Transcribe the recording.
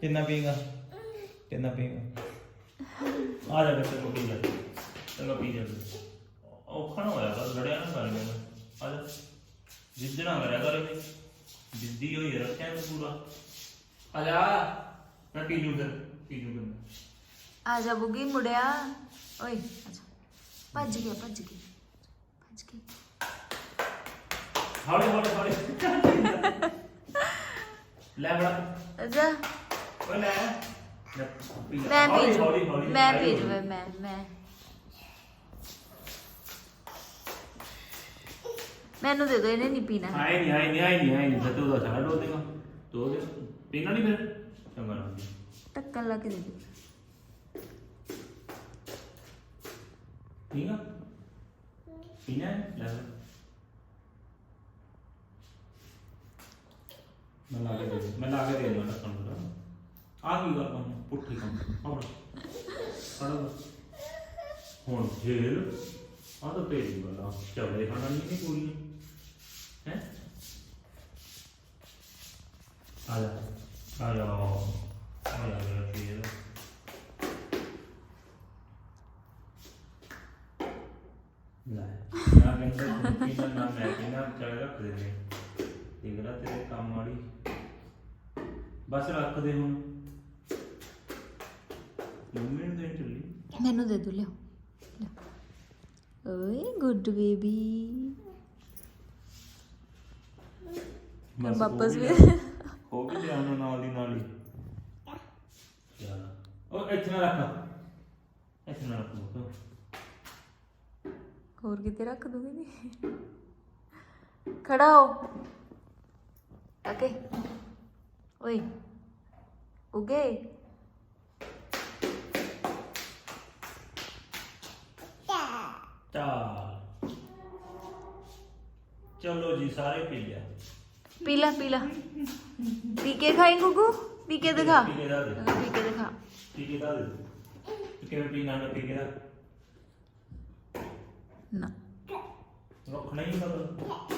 ਕਿੰਨਾ ਪੀਂਗਾ ਕਿੰਨਾ ਪੀਂਗਾ ਆ ਜਾ ਬੱਚੇ ਕੋ ਪੀ ਲੈ। ਚਲੋ ਪੀ ਜਾ। ਔਖਾ ਨਾ ਹੋਇਆ ਕਰ ਲੜਿਆ ਨਾ ਕਰ ਮੈਨੂੰ। ਆ ਜਾ। ਜਿੱਦਣਾ ਕਰਿਆ ਕਰ ਇਹ। ਜਿੱਦੀ ਹੋਈ ਰੱਖਿਆ ਨੂੰ ਪੂਰਾ। ਆ ਜਾ। ਮੈਂ ਪੀ ਜੂ ਫਿਰ ਪੀ ਜੂ ਫਿਰ ਆ ਜਾ ਬੁੱਗੀ ਮੁੜਿਆ। ਓਏ ਅੱਛਾ ਭੱਜ ਗਿਆ ਭੱਜ ਗਿਆ। ਭੱਜ ਗਿਆ। ਹੌਲੀ ਹੌਲੀ ਹੌਲੀ। ਲੈ ਬੜਾ ਅੱਛਾ ਓਏ ਲੈ। ਮੈਂ ਹੌਲੀ, ਪੀ ਹੌਲੀ, ਜੂ ਹੌਲੀ, ਮੈਂ ਹੌਲੀ, ਪੀ ਹੌਲੀ। ਜੂ ਮੈਂ ਮੈਂ ਮੈਨੂੰ ਦੇ ਦੋ ਇਹਨੇ ਨਹੀਂ ਪੀਣਾ ਆਏ ਨਹੀਂ ਆਏ ਨਹੀਂ ਆਏ ਨਹੀਂ ਆਏ ਨਹੀਂ ਸੱਤੂ ਦਾ ਸਾਰਾ ਡੋਲ ਦੇਗਾ ਦੋ ਦੇ ਪੀਣਾ ਨਹੀਂ ਫਿਰ ਚੰਗਾ ਨਾ ਟੱਕਣ ਲਾ ਕੇ ਦੇ ਦੇ ਠੀਕ ਆ ਪੀਣਾ? ਲੈ। ਮੈਂ ਲਾ ਕੇ ਦੇ ਮੈਂ ਲਾ ਕੇ ਦੇ ਦੂੰਗਾ ਤੁਹਾਨੂੰ ਆਹ ਕੀ ਗੱਲ ਕੰਮ? ਪੁੱਠੀ ਕੰਮ। ਹੋਰ ਫੜੋ। ਹੁਣ ਫੇਰ ਆ ਤਾਂ ਤੇਰੀ ਗੱਲ ਚਵਲੇ ਖਾਣਾ ਨਹੀਂ ਕਿ ਕੋਈ। ਹੈ? ਆ ਜਾ। ਆ ਜਾ। ਆ ਜਾ ਮੇਰਾ ਫੇਰ ਲੈ। ਨਾ ਕਹਿੰਦਾ ਕਿ ਨਾ ਮੈਂ ਕਿਹਾ ਚੱਲ ਰੱਖ ਦੇ। ਨੇ ਦੇਖ ਤੇਰੇ ਕੰਮ ਵਾਲੀ। ਬਸ ਰੱਖ ਦੇ ਹੁਣ। ਮੰਮੀ ਨੂੰ ਦੇ ਚੱਲੀ। ਮੈਨੂੰ ਦੇ ਦੋ ਲਿਓ। ਓਏ ਗੁੱਡ ਬੇਬੀ ਬਸ ਵਾਪਸ ਵੀ ਗਿਆ। ਹੋ ਵੀ ਲਿਆ ਉਹਨਾਂ ਨਾਲ ਦੀ ਨਾਲ ਹੀ। ਚਲ। ਉਹ ਇੱਥੇ ਨਾ ਰੱਖ। ਇੱਥੇ ਨਾ ਰੱਖ ਹੋਰ ਕਿਤੇ ਰੱਖ ਦੂੰਗੀ ਨਹੀਂ ਖੜਾ ਹੋ। ਓਕੇ ਓਏ ਉਗੇ। ਚਾਲ ਚਲੋ ਜੀ ਸਾਰੇ ਪੀ ਲਿਆ। ਪੀ ਲੈ ਪੀ ਲੈ। ਪੀ ਕੇ ਖਾਈ ਗੁੱਗੂ? ਪੀ ਕੇ ਦਿਖਾ। ਪੀ ਕੇ ਦਾ ਦੇ। ਪੀ ਕੇ ਦਿਖਾ। ਪੀ ਕੇ ਦਾ ਦੇ। ਕਿਵੇਂ ਪੀਣਾ ਨਾ ਪੀ ਕੇ ਦਾ? ਨਾ। ਰੱਖਣਾ ਹੀ ਨਹੀਂ ਪਤਾ